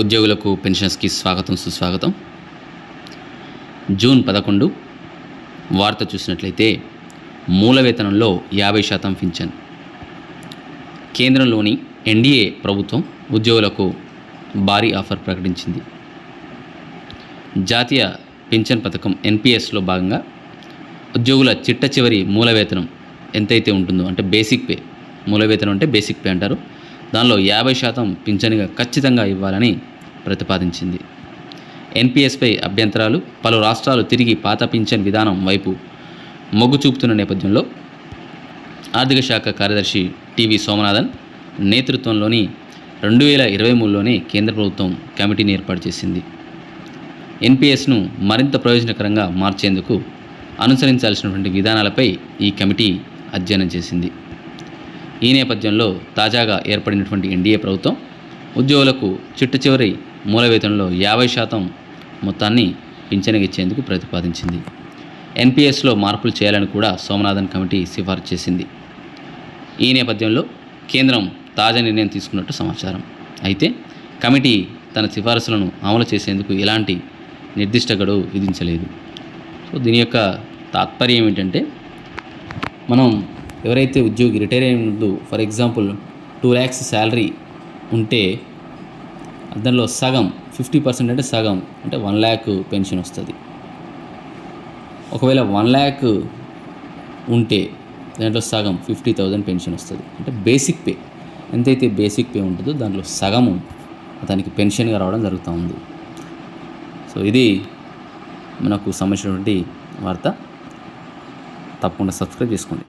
ఉద్యోగులకు పెన్షన్స్కి స్వాగతం సుస్వాగతం. జూన్ పదకొండు వార్త చూసినట్లయితే మూల వేతనంలో యాభై శాతం పింఛన్. కేంద్రంలోని ఎన్డీఏ ప్రభుత్వం ఉద్యోగులకు భారీ ఆఫర్ ప్రకటించింది. జాతీయ పింఛన్ పథకం ఎన్పిఎస్లో భాగంగా ఉద్యోగుల చిట్ట చివరి మూల వేతనం ఎంతైతే ఉంటుందో అంటే బేసిక్ పే మూల వేతనం అంటే బేసిక్ పే అంటారు. దానిలో యాభై శాతం పింఛనిగా ఖచ్చితంగా ఇవ్వాలని ప్రతిపాదించింది. ఎన్పిఎస్పై అభ్యంతరాలు పలు రాష్ట్రాలు తిరిగి పాత పింఛన్ విధానం వైపు మొగ్గు చూపుతున్న నేపథ్యంలో ఆర్థిక శాఖ కార్యదర్శి టివి సోమనాథన్ నేతృత్వంలోని రెండు వేల ఇరవై మూడులోనే కేంద్ర ప్రభుత్వం కమిటీని ఏర్పాటు చేసింది. ఎన్పిఎస్ను మరింత ప్రయోజనకరంగా మార్చేందుకు అనుసరించాల్సినటువంటి విధానాలపై ఈ కమిటీ అధ్యయనం చేసింది. ఈ నేపథ్యంలో తాజాగా ఏర్పడినటువంటి ఎన్డీఏ ప్రభుత్వం ఉద్యోగులకు చిట్ట చివరి మూల వేతనంలో యాభై శాతం మొత్తాన్ని పింఛనగిచ్చేందుకు ప్రతిపాదించింది. ఎన్పిఎస్లో మార్పులు చేయాలని కూడా సోమనాథన్ కమిటీ సిఫార్సు చేసింది. ఈ నేపథ్యంలో కేంద్రం తాజా నిర్ణయం తీసుకున్నట్టు సమాచారం. అయితే కమిటీ తన సిఫారసులను అమలు చేసేందుకు ఎలాంటి నిర్దిష్ట గడువు విధించలేదు. సో దీని యొక్క తాత్పర్యం ఏంటంటే మనం ఎవరైతే ఉద్యోగి రిటైర్ అయిన ముందు for example two lakhs salary ఉంటే దానిలో సగం ఫిఫ్టీ పర్సెంట్ అంటే సగం అంటే వన్ ల్యాక్ పెన్షన్ వస్తుంది. ఒకవేళ వన్ ల్యాక్ ఉంటే దాంట్లో సగం ఫిఫ్టీ థౌజండ్ పెన్షన్ వస్తుంది. అంటే బేసిక్ పే. ఎంతైతే బేసిక్ పే ఉంటుందో దాంట్లో సగము అతనికి పెన్షన్గా రావడం జరుగుతూ ఉంది. సో ఇది మనకు సంబంధించినటువంటి వార్త. తప్పకుండా సబ్స్క్రైబ్ చేసుకోండి.